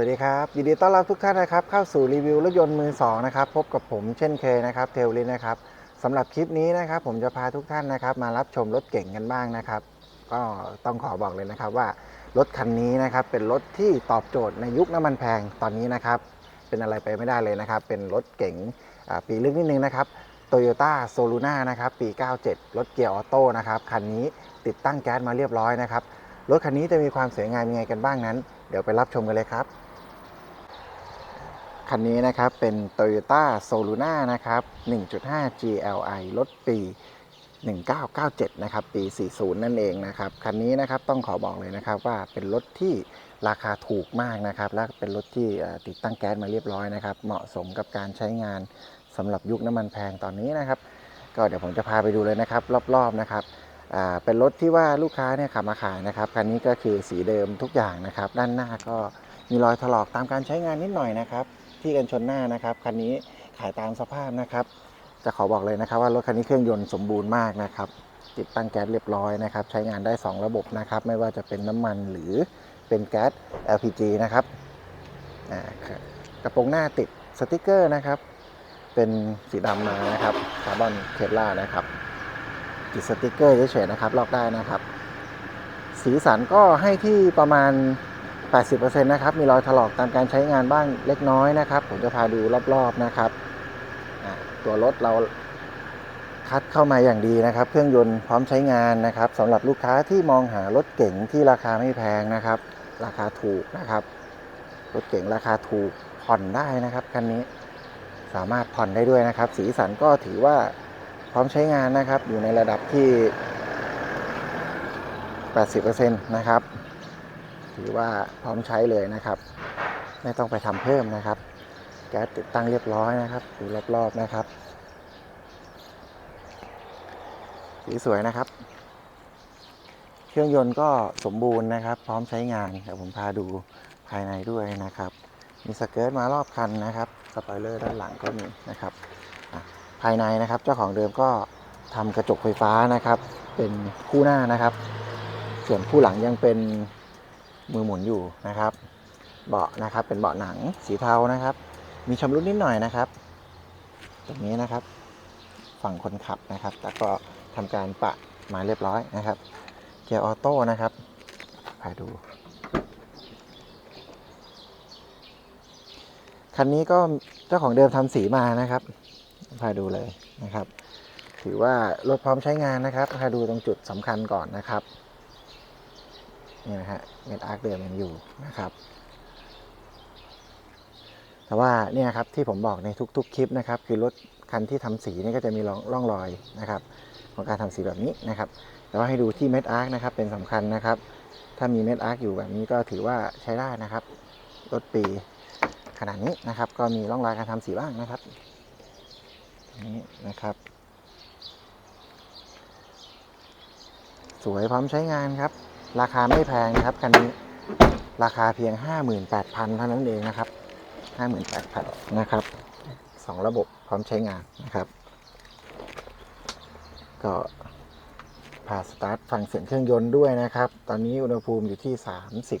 วัสดีครับ ยินดีต้อนรับทุกท่านนะครับ เข้าสู่รีวิวรถยนต์มือสองนะครับ พบกับผมเช่นเคยนะครับเทลลินนะครับสำหรับคลิปนี้นะครับ ผมจะพาทุกท่านนะครับ มารับชมรถเก่งกันบ้างนะครับ ก็ต้องขอบอกเลยนะครับว่ารถคันนี้นะครับ เป็นรถที่ตอบโจทย์ในยุคน้ำมันแพงตอนนี้นะครับ เป็นอะไรไปไม่ได้เลยนะครับ เป็นรถเก๋งปีลึกนิดนึงนะครับโตโยต้าโซลูน่านะครับปี 97 รถเกียร์ออโต้นะครับคันนี้ติดตั้งแก๊สมาเรียบร้อยนะครับรถคันนี้จะมีความสวยงามยังไงกันบ้างนั้น เดี๋ยวไปรับชมกันเลยครับ คันนี้นะครับเป็น Toyota s o l u n a นะครับ 1.5 GLI รถปี 1997 นะครับ ปี 40 นั่นเองนะครับ คันนี้นะครับต้องขอบอกเลยนะครับว่าเป็นรถที่ราคาถูกมากนะครับ และเป็นรถที่ติดตั้งแก๊สมาเรียบร้อยนะครับ เหมาะสมกับการใช้งานสำหรับยุคน้ำมันแพงตอนนี้นะครับ ก็เดี๋ยวผมจะพาไปดูเลยนะครับ รอบๆนะครับเป็นรถที่ว่าลูกค้าเนี่ยขับมาขายนะครับ คันนี้ก็คือสีเดิมทุกอย่างนะครับ ด้านหน้าก็มีรอยถลอกตามการใช้งานนิดหน่อยนะครับ ที่กันชนหน้านะครับคันนี้ขายตามสภาพนะครับ จะขอบอกเลยนะครับว่ารถคันนี้เครื่องยนต์สมบูรณ์มากนะครับ ติดตั้งแก๊สเรียบร้อยนะครับ ใช้งานได้ 2 ระบบนะครับ ไม่ว่าจะเป็นน้ำมันหรือเป็นแก๊ส LPG นะครับกระโปรงหน้าติดสติกเกอร์นะครับ เป็นสีดำมานะครับคาร์บอนเคปลาร์นะครับ ติดสติกเกอร์เฉยๆนะครับ ลอกได้นะครับ สีสันก็ให้ที่ประมาณ 80%นะครับ มีรอยถลอกตามการใช้งานบ้างเล็กน้อยนะครับ ผมจะพาดูรอบๆนะครับ ตัวรถเราคัดเข้ามาอย่างดีนะครับ เครื่องยนต์พร้อมใช้งานนะครับสำหรับลูกค้าที่มองหารถเก๋งที่ราคาไม่แพงนะครับ ราคาถูกนะครับ รถเก๋งราคาถูกผ่อนได้นะครับคันนี้สามารถผ่อนได้ด้วยนะครับ สีสันก็ถือว่าพร้อมใช้งานนะครับ อยู่ในระดับที่ 80%นะครับ ถือว่าพร้อมใช้เลยนะครับ ไม่ต้องไปทำเพิ่มนะครับแก๊สติดตั้งเรียบร้อยนะครับดูรอบๆนะครับสีสวยนะครับ เครื่องยนต์ก็สมบูรณ์นะครับ พร้อมใช้งานเดี๋ยวผมพาดูภายในด้วยนะครับ มีสเกิร์ตมารอบคันนะครับสปอยเลอร์ด้านหลังก็มีนะครับภายในนะครับเจ้าของเดิมก็ทำกระจกไฟฟ้านะครับ เป็นคู่หน้านะครับ ส่วนคู่หลังยังเป็น มือหมุนอยู่นะครับ เบาะนะครับเป็นเบาะหนังสีเทานะครับ มีชำรุดนิดหน่อยนะครับตรงนี้นะครับ ฝั่งคนขับนะครับแต่ก็ทำการปะมาเรียบร้อยนะครับ เกียร์ออโต้นะครับพาดูคันนี้ก็เจ้าของเดิมทำสีมานะครับพาดูเลยนะครับ ถือว่ารถพร้อมใช้งานนะครับพาดูตรงจุดสำคัญก่อนนะครับ นี่นะฮะเม็ดอาร์คเดิมยังอยู่นะครับ แต่ว่าเนี่ยครับที่ผมบอกในทุก ๆ คลิปนะครับ คือรถคันที่ทำสีนี่ก็จะมีร่องรอยนะครับ ของการทำสีแบบนี้นะครับ แต่ว่าให้ดูที่เม็ดอาร์คนะครับเป็นสำคัญนะครับ ถ้ามีเม็ดอาร์คอยู่แบบนี้ก็ถือว่าใช้ได้นะครับรถปีขนาดนี้นะครับ ก็มีร่องรอยการทำสีบ้างนะครับนี้นะครับ สวยพร้อมใช้งานครับ ราคาไม่แพงนะครับคันนี้ราคาเพียง 58,000เท่านั้นเองนะครับ 58,000นะครับสองระบบพร้อมใช้งานนะครับ ก็พาสตาร์ทฟังเสียงเครื่องยนต์ด้วยนะครับ ตอนนี้อุณหภูมิอยู่ที่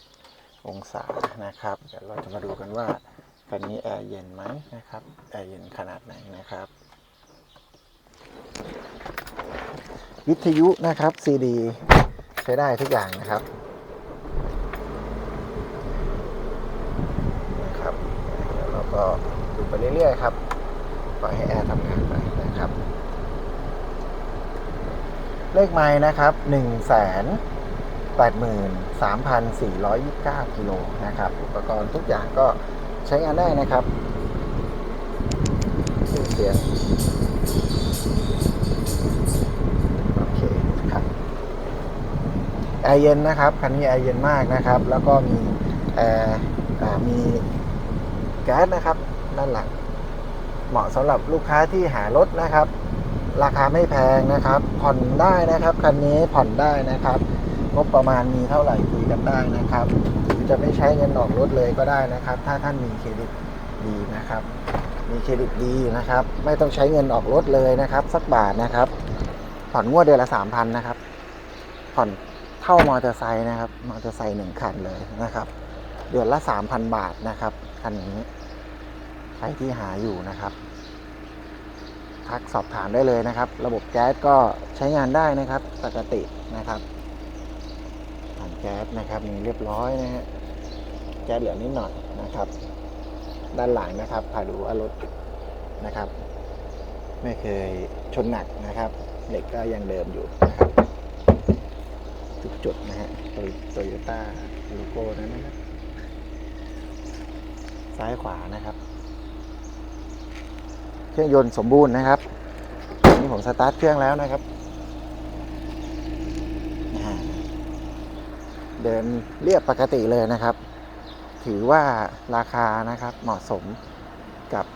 30 องศานะครับ เดี๋ยวเราจะมาดูกันว่าคันนี้แอร์เย็นไหมนะครับ แอร์เย็นขนาดไหนนะครับ วิทยุนะครับซีดี ช้ได้ทุกอย่างนะครับนะครับเดี๋ยวเราก็ดูไปเรื่อยๆครับปล่อยให้แอร์ทำงานไปนะครับ เลขไม้นะครับ1 8 3 4 2 9 กิโลนะครับ อุปกรณ์ทุกอย่างก็ใช้งานได้นะครับเสียง โอเคครับ แอร์เย็นนะครับคันนี้แอร์เย็นมากนะครับ แล้วก็มีแอร์มีแก๊สนะครับด้านหลังเหมาะสำหรับลูกค้าที่หารถนะครับ ราคาไม่แพงนะครับ ผ่อนได้นะครับคันนี้ผ่อนได้นะครับงบประมาณมีเท่าไหร่คุยกันได้นะครับหรือจะไม่ใช้เงินออกรถเลยก็ได้นะครับ ถ้าท่านมีเครดิตดีนะครับ มีเครดิตดีนะครับ ไม่ต้องใช้เงินออกรถเลยนะครับ สักบาทนะครับ ผ่อนงวดเดือนละสามพันนะครับ ผ่อน เท่ามอเตอร์ไซค์นะครับ มอเตอร์ไซค์หนึ่งคันเลยนะครับ เดือนละ3,000บาทนะครับ คันนี้ใครที่หาอยู่นะครับ ทักสอบถามได้เลยนะครับ ระบบแก๊สก็ใช้งานได้นะครับ ปกตินะครับถังแก๊สนะครับมีเรียบร้อยนะฮะ แก๊สเหลือนิดหน่อยนะครับ ด้านหลังนะครับพาดูว่ารถนะครับ ไม่เคยชนหนักนะครับ เหล็กก็ยังเดิมอยู่นะครับ จุดนะฮะโตโยต้าโลโก้นั้นนะครับ ซ้ายขวานะครับ เครื่องยนต์สมบูรณ์นะครับนี่ผมสตาร์ทเครื่องแล้วนะครับ เดินเรียบปกติเลยนะครับ ถือว่าราคานะครับเหมาะสมกับ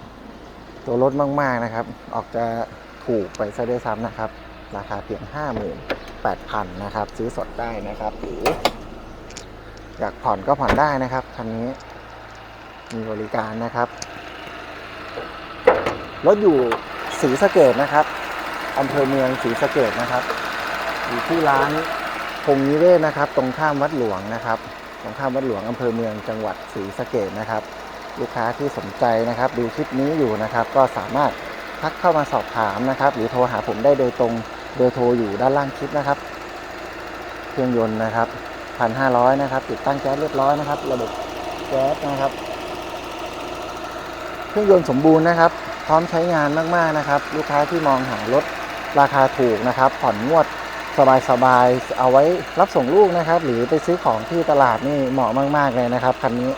ตัวรถมาก ๆ นะครับ ออกจะถูกไปซะด้วยซ้ำนะครับ ราคาเพียง 8,000นะครับ ซื้อสดได้นะครับหรืออยากผ่อนก็ผ่อนได้นะครับคันนี้มีบริการนะครับ รถอยู่ศรีสะเกดนะครับอำเภอเมืองศรีสะเกดนะครับ อยู่ที่ร้านพงนิเวศนะครับ ตรงข้ามวัดหลวงนะครับ ตรงข้ามวัดหลวงอำเภอเมืองจังหวัดศรีสะเกดนะครับ ลูกค้าที่สนใจนะครับ ดูคลิปนี้อยู่นะครับ ก็สามารถทักเข้ามาสอบถามนะครับ หรือโทรหาผมได้โดยตรง เบอร์โทรอยู่ด้านล่างคลิปนะครับ เครื่องยนต์นะครับ1,500นะครับ ติดตั้งแก๊สเรียบร้อยนะครับ ระบบแก๊สนะครับ เครื่องยนต์สมบูรณ์นะครับ พร้อมใช้งานมากๆนะครับ ลูกค้าที่มองหารถราคาถูกนะครับ ผ่อนงวดสบายๆเอาไว้รับส่งลูกนะครับ หรือไปซื้อของที่ตลาดนี่เหมาะมาก ๆเลยนะครับคันนี้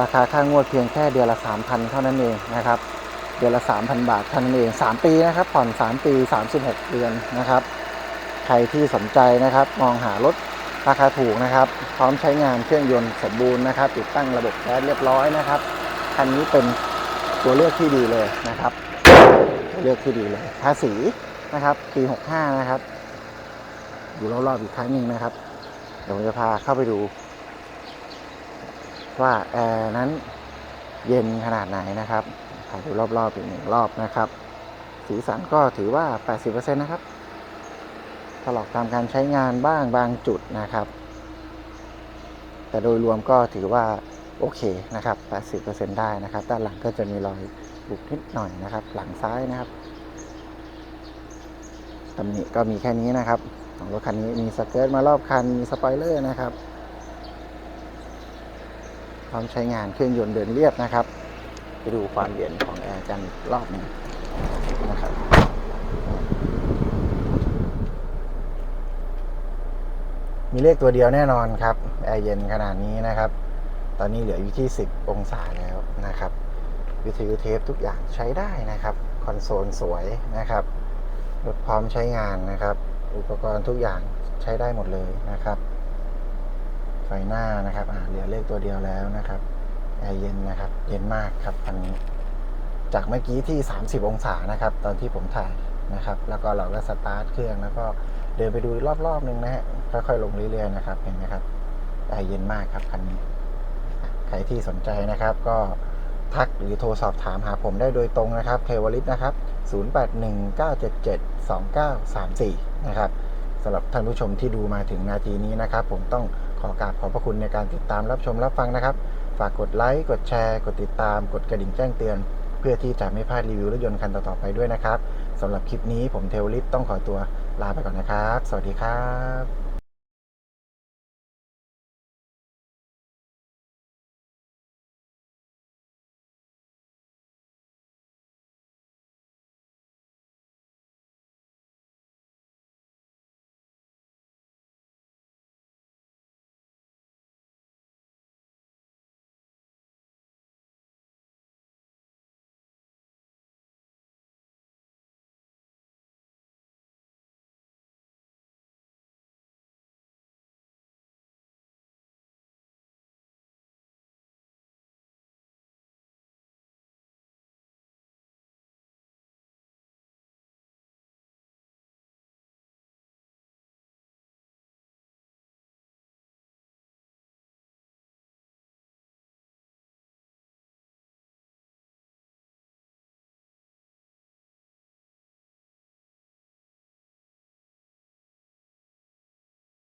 ราคาค่างวดเพียงแค่เดือนละ3,000 เท่านั้นเองนะครับ เดือนละ 3,000 บาทท่านั้นเอง 3 ปีนะครับผ่อน 3 ปี 36 เดือนนะครับ ใครที่สนใจนะครับมองหารถราคาถูกนะครับ พร้อมใช้งานเครื่องยนต์สมบูรณ์นะครับ ติดตั้งระบบแก๊สเรียบร้อยนะครับคันนี้เป็นตัวเลือกที่ดีเลยนะครับตัวเลือกที่ดีเลยภาษีนะครับ ปี 65 นะครับอยู่รอบๆอีกครั้งหนึ่งนะครับ เดี๋ยวผมจะพาเข้าไปดู ว่าแอร์นั้นเย็นขนาดไหนนะครับ พาดูรอบๆอีกหนึ่งรอบนะครับ สีสันก็ถือว่า 80%นะครับถลอกตามการใช้งานบ้างบางจุดนะครับ แต่โดยรวมก็ถือว่าโอเคนะครับ 80%ได้นะครับ ด้านหลังก็จะมีรอยบุกนิดหน่อยนะครับ หลังซ้ายนะครับตำหนิก็มีแค่นี้นะครับ ของรถคันนี้มีสเกิร์ตมารอบคัน มีสปอยเลอร์นะครับ พร้อมใช้งานเครื่องยนต์เดินเรียบนะครับ ดูความเย็นของแอร์กันรอบหนึงนะครับมีเลขตัวเดียวแน่นอนครับ แอร์เย็นขนาดนี้นะครับ ตอนนี้เหลืออยู่ที่ 10 องศาแล้วนะครับ วิทยุเทปทุกอย่างใช้ได้นะครับ คอนโซลสวยนะครับรถพร้อมใช้งานนะครับ อุปกรณ์ทุกอย่างใช้ได้หมดเลยนะครับ ไฟหน้านะครับอ่าเหลือเลขตัวเดียวแล้วนะครับ แอร์เย็นนะครับ เย็นมากครับคันนี้ จากเมื่อกี้ที่ 30 องศานะครับ ตอนที่ผมถ่ายนะครับ แล้วก็เราก็สตาร์ทเครื่องแล้วก็เดินไปดูรอบๆนึงนะฮะค่อยๆลงเรื่อยๆนะครับเห็นไหมครับแอร์เย็นมากครับคันนี้ใครที่สนใจนะครับ ก็ทักหรือโทรสอบถามหาผมได้โดยตรงนะครับเทวลิตนะครับ 0819772934 นะครับสำหรับท่านผู้ชมที่ดูมาถึงนาทีนี้นะครับ ผมต้องขอกราบขอบพระคุณในการติดตามรับชมรับฟังนะครับ ฝากกดไลค์ กดแชร์ กดติดตาม กดกระดิ่งแจ้งเตือน เพื่อที่จะไม่พลาดรีวิวรถยนต์คันต่อๆไปด้วยนะครับสำหรับคลิปนี้ผมเทวลิตต้องขอตัวลาไปก่อนนะครับ สวัสดีครับ